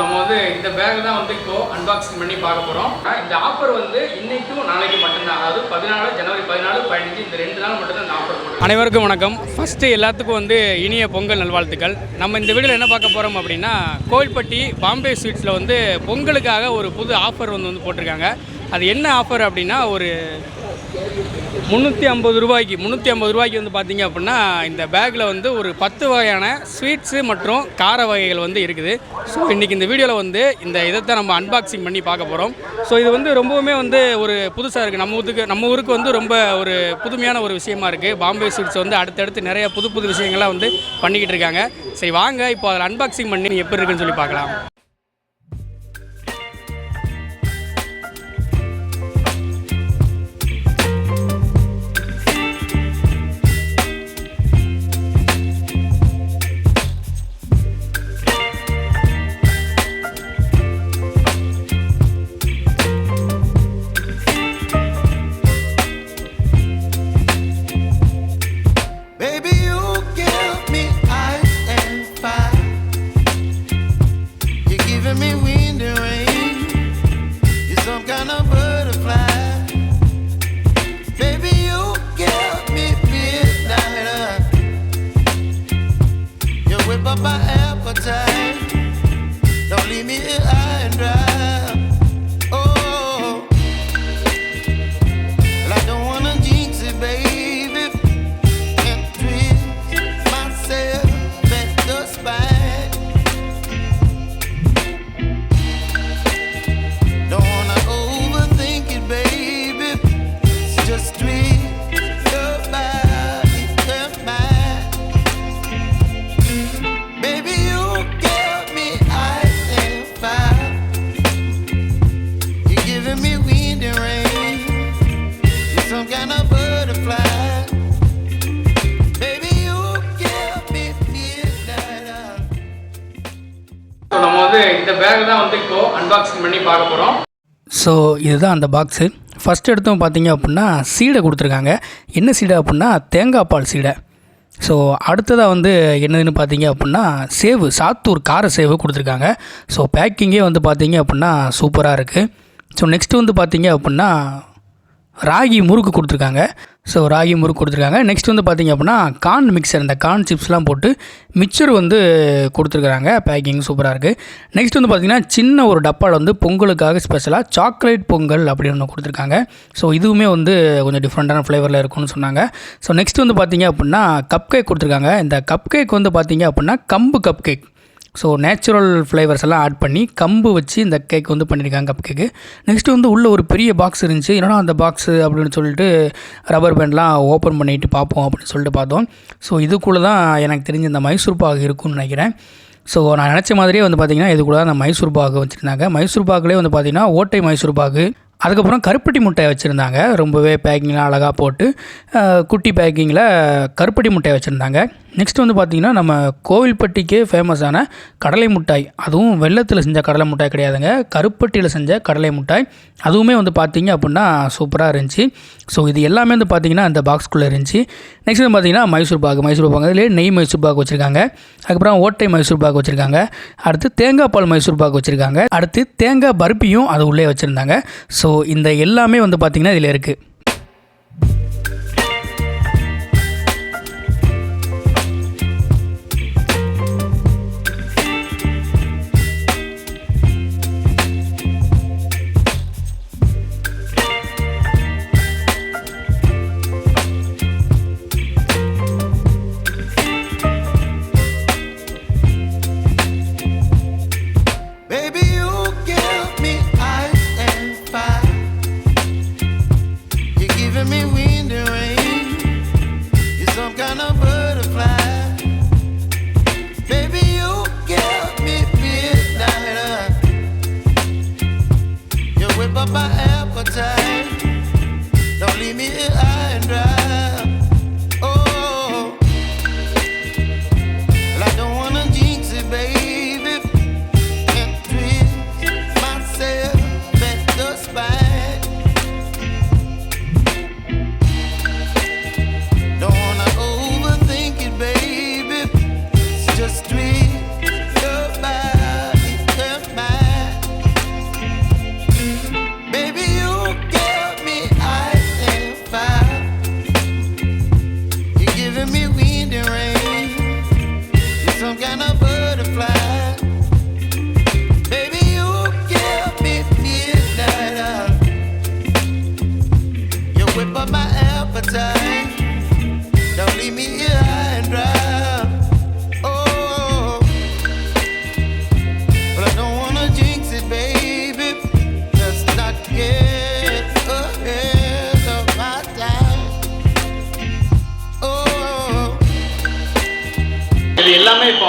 நம்ம வந்து இந்த பேக் தான் வந்து இப்போ அன்பாக்சிங் பண்ணி பார்க்க போகிறோம் இந்த ஆஃபர் வந்து இன்னைக்கும் நாளைக்கு மட்டும்தான். அதாவது பதினாலு ஜனவரி பதினாலு பதினஞ்சு இந்த ரெண்டு நாள் மட்டும்தான் இந்த ஆஃபர் அனைவருக்கும் வணக்கம். ஃபஸ்ட்டு எல்லாத்துக்கும் வந்து இனிய பொங்கல் நல்வாழ்த்துக்கள். நம்ம இந்த வீடியோவில் என்ன பார்க்க போகிறோம் அப்படின்னா கோவில்பட்டி பாம்பே ஸ்வீட்ஸில் வந்து பொங்கலுக்காக ஒரு புது ஆஃபர் வந்து வந்து போட்டிருக்காங்க. அது என்ன ஆஃபர் அப்படின்னா ஒரு முந்நூற்றி ஐம்பது ரூபாய்க்கு முந்நூற்றி ஐம்பது ரூபாய்க்கு வந்து பார்த்தீங்க அப்படின்னா இந்த பேக்கில் வந்து ஒரு பத்து வகையான ஸ்வீட்ஸு மற்றும் கார வகைகள் வந்து இருக்குது. ஸோ இன்றைக்கி இந்த வீடியோவில் வந்து இந்த இதைத்தான் நம்ம அன்பாக்சிங் பண்ணி பார்க்க போகிறோம் ஸோ இது வந்து ரொம்பவுமே வந்து ஒரு புதுசாக இருக்குது நம்ம ஊருக்கு நம்ம ஊருக்கு வந்து ரொம்ப ஒரு புதுமையான ஒரு விஷயமா இருக்குது பாம்பே ஸ்வீட்ஸ் வந்து அடுத்தடுத்து நிறைய புது புது விஷயங்கள்லாம் வந்து பண்ணிக்கிட்டு இருக்காங்க. சரி வாங்க இப்போ அதில் அன்பாக்சிங் பண்ணி எப்படி இருக்குன்னு சொல்லி பார்க்கலாம். fly. ஸோ இந்த பேக் தான் வந்து இப்போ அன்பாக்சிங் பண்ணி பார்க்க போகிறோம் ஸோ இதுதான் அந்த பாக்ஸு ஃபஸ்ட் எடுத்தோம் பார்த்தீங்க அப்படின்னா சீடை கொடுத்துருக்காங்க. என்ன சீடை அப்படின்னா தேங்காய் பால் சீடை. ஸோ அடுத்ததாக வந்து என்னதுன்னு பார்த்தீங்க அப்படின்னா சேவு சாத்தூர் கார சேவு கொடுத்துருக்காங்க. ஸோ பேக்கிங்கே வந்து பார்த்தீங்க அப்படின்னா சூப்பராக இருக்குது ஸோ நெக்ஸ்ட் வந்து பார்த்தீங்க அப்படின்னா ராகி முறுக்கு கொடுத்துருக்காங்க. ஸோ ராகி முறுக்கு கொடுத்துருக்காங்க. நெக்ஸ்ட் வந்து பார்த்தீங்க அப்படின்னா கார்ன் மிக்சர் இந்த கார்ன் சிப்ஸ்லாம் போட்டு மிக்சர் வந்து கொடுத்துருக்குறாங்க பேக்கிங் சூப்பராக இருக்குது நெக்ஸ்ட் வந்து பார்த்தீங்கன்னா சின்ன ஒரு டப்பாவில் வந்து பொங்கலுக்காக ஸ்பெஷலாக சாக்லேட் பொங்கல் அப்படின்னு ஒன்று கொடுத்துருக்காங்க. ஸோ இதுவுமே வந்து கொஞ்சம் டிஃப்ரெண்ட்டான ஃப்ளேவரில் இருக்கும்னு சொன்னாங்க. ஸோ நெக்ஸ்ட் வந்து பார்த்தீங்க அப்படின்னா கப் கேக் கொடுத்துருக்காங்க. இந்த கப் கேக் வந்து பார்த்தீங்க அப்படின்னா கம்பு cup cake so natural flavours எல்லாம் ஆட் பண்ணி கம்பு வச்சு இந்த கேக் வந்து பண்ணியிருக்காங்க கப் கேக்கு நெக்ஸ்ட்டு வந்து உள்ளே ஒரு பெரிய பாக்ஸ் இருந்துச்சு. என்னடா அந்த பாக்ஸு அப்படின்னு சொல்லிட்டு ரப்பர் பேண்ட்லாம் ஓப்பன் பண்ணிட்டு பார்ப்போம் அப்படின்னு சொல்லிட்டு பார்த்தோம். ஸோ இதுக்குள்ளே தான் எனக்கு தெரிஞ்ச இந்த மைசூர் பாக் இருக்கும்னு நினைக்கிறேன். ஸோ நான் நினச்ச மாதிரியே வந்து பார்த்திங்கன்னா இதுக்குள்ள அந்த மைசூர் பாகு வச்சுருந்தாங்க. மைசூர் பாகுலேயே வந்து பார்த்திங்கன்னா ஓட்டை மைசூர் பாக்கு அதுக்கப்புறம் கருப்பட்டி முட்டை வச்சுருந்தாங்க. ரொம்பவே பேக்கிங்லாம் அழகாக போட்டு குட்டி பேக்கிங்கில் கருப்பட்டி முட்டை வச்சுருந்தாங்க. நெக்ஸ்ட் வந்து பார்த்திங்கன்னா நம்ம கோவில்பட்டிக்கே ஃபேமஸான கடலை மிட்டாய். அதுவும் வெள்ளத்தில் செஞ்ச கடலை மிட்டாய் கிடையாதுங்க. கருப்பட்டியில் செஞ்ச கடலை மிட்டாய். அதுவுமே வந்து பார்த்திங்க அப்படின்னா சூப்பராக இருந்துச்சு. ஸோ இது எல்லாமே வந்து பார்த்திங்கன்னா அந்த பாக்ஸ்குள்ளே இருந்துச்சு. நெக்ஸ்ட் வந்து பார்த்திங்கன்னா மைசூர் பாக் மைசூர் பாக் அதிலே நெய் மைசூர் பாக் வச்சுருக்காங்க. அதுக்கப்புறம் ஓட்டை மைசூர் பாக் வச்சுருக்காங்க. அடுத்து தேங்காய் பால் மைசூர் பாக் வச்சுருக்காங்க. அடுத்து தேங்காய் பருப்பியும் அது உள்ளே வச்சுருந்தாங்க. ஸோ இந்த எல்லாமே வந்து பார்த்திங்கன்னா இதில் இருக்குது some kind of butterfly. Baby, you me. You whip up my appetite. Don't leave me here high and dry.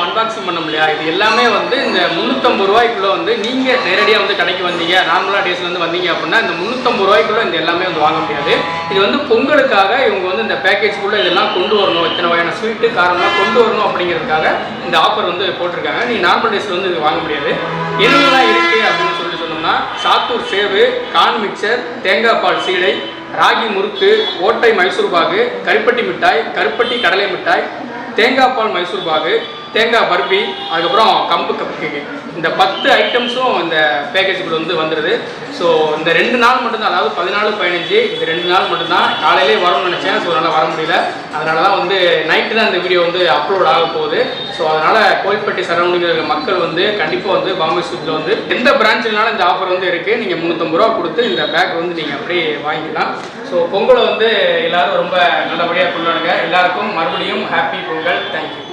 அன்ட்ராக்ஸ் பண்ண முடியாது இது எல்லாமே வந்து இந்த முந்நூற்றம்பது ரூபாய்க்குள்ளே வந்து நீங்கள் நேரடியாக வந்து கடைக்கு வந்தீங்க. நார்மலாக டேஸ்லேருந்து வந்தீங்க அப்படின்னா இந்த முந்நூற்றம்பது ரூபாய்க்குள்ளே இந்த எல்லாமே வந்து வாங்க முடியாது. இது வந்து பொங்கலுக்காக இவங்க வந்து இந்த பேக்கேஜ்குள்ளே இதெல்லாம் கொண்டு வரணும். இத்தனை வகையான ஸ்வீட்டு காரம்லாம் கொண்டு வரணும் அப்படிங்கிறதுக்காக இந்த ஆஃபர் வந்து போட்டிருக்காங்க. நீ நார்மல் டேஸில் வந்து இது வாங்க முடியாது. என்னென்னலாம் இருக்குது அப்படின்னு சொல்லிட்டு சொன்னோம்னா சாத்தூர் சேவு கான் மிக்சர் தேங்காய் பால் சீடை ராகி முறுக்கு ஓட்டை மைசூர் பாகு கருப்பட்டி மிட்டாய் கருப்பட்டி கடலை மிட்டாய் தேங்காய் பால் மைசூர் பாகு தேங்காய் பர்பி அதுக்கப்புறம் கம்பு கப் கேக்கு இந்த பத்து ஐட்டம்ஸும் இந்த பேக்கேஜுக்குள்ள வந்து வந்துடுது ஸோ இந்த ரெண்டு நாள் மட்டும்தான் அதாவது பதினாலு பதினஞ்சு இந்த ரெண்டு நாள் மட்டும்தான் காலையிலே வரணும்னு நினச்சேன். ஸோ அதனால் வர முடியல. அதனால தான் வந்து நைட்டு தான் இந்த வீடியோ வந்து அப்லோட் ஆக போகுது. ஸோ அதனால் கோயில்பட்டி சரௌண்டிங்கில் மக்கள் வந்து கண்டிப்பாக வந்து பாம்பே சூப்பில் வந்து எந்த பிரான்ச்னாலும் இந்த ஆஃபர் வந்து இருக்குது நீங்கள் முந்நூற்றம்பது ரூபா கொடுத்து இந்த பேக் வந்து நீங்கள் அப்படியே வாங்கிக்கலாம். ஸோ பொங்கலை வந்து எல்லோரும் ரொம்ப நல்லபடியாக கொண்டாடுங்க. எல்லாருக்கும் மறுபடியும் ஹாப்பி பொங்கல். தேங்க்யூ